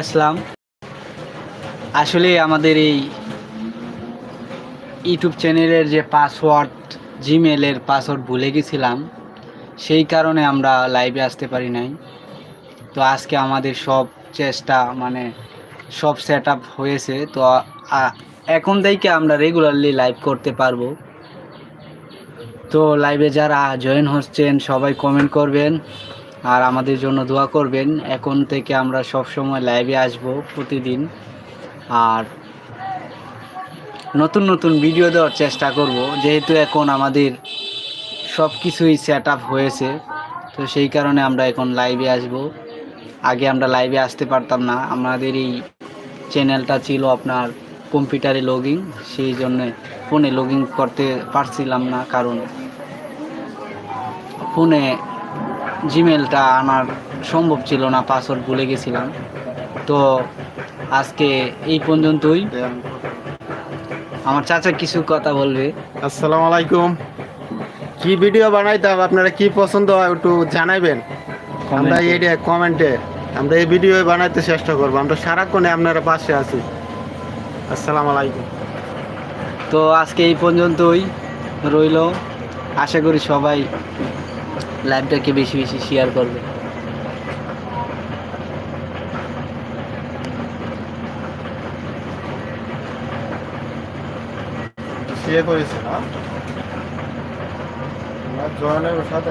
আসলাম। আসলে আমাদের এই ইউটিউব চ্যানেলের যে পাসওয়ার্ড জিমেলের পাসওয়ার্ড ভুলে গেছিলাম, সেই কারণে আমরা লাইভে আসতে পারি নাই। তো আজকে আমাদের সব চেষ্টা মানে সব সেট হয়েছে। তো এখন থেকে আমরা রেগুলারলি লাইভ করতে পারব। তো লাইভে যারা জয়েন হচ্ছেন, সবাই কমেন্ট করবেন। আর আমাদের জন্য দোয়া করবেন। এখন থেকে আমরা সব সময় লাইভে আসব প্রতিদিন। আর নতুন নতুন ভিডিও দেওয়ার চেষ্টা করব। যেহেতু এখন আমাদের সব কিছুই সেট আপ হয়েছে, তো সেই কারণে আমরা এখন লাইভে আসব। আগে আমরা লাইভে আসতে পারতাম না। আমাদের এই চ্যানেলটা ছিল আপনার কম্পিউটারে লগ সেই জন্যে ফোনে লগ করতে পারছিলাম না। কারণ ফোনে জিমেলটা আনার সম্ভব ছিল না পাসওয়ার্ড ভুলে গেছিলাম। তো আজকে এই পর্যন্তই। আমার চাচা কিছু কথা বলবে। আসসালামু আলাইকুম। কি ভিডিও বানাইতাম আপনারা কি পছন্দ হয় একটু জানাইবেন? আমরা এই কমেন্টে আমরা এই ভিডিও বানাইতে চেষ্টা করব। আমরা সারাক্ষণে আপনারা পাশে আছি। আসসালামু আলাইকুম। তো আজকে এই পর্যন্তই রইল। আশা করি সবাই লাইভটাকে বেশি বেশি শেয়ার করবে। শেয়ার করেছে না? জয়েনের সাথে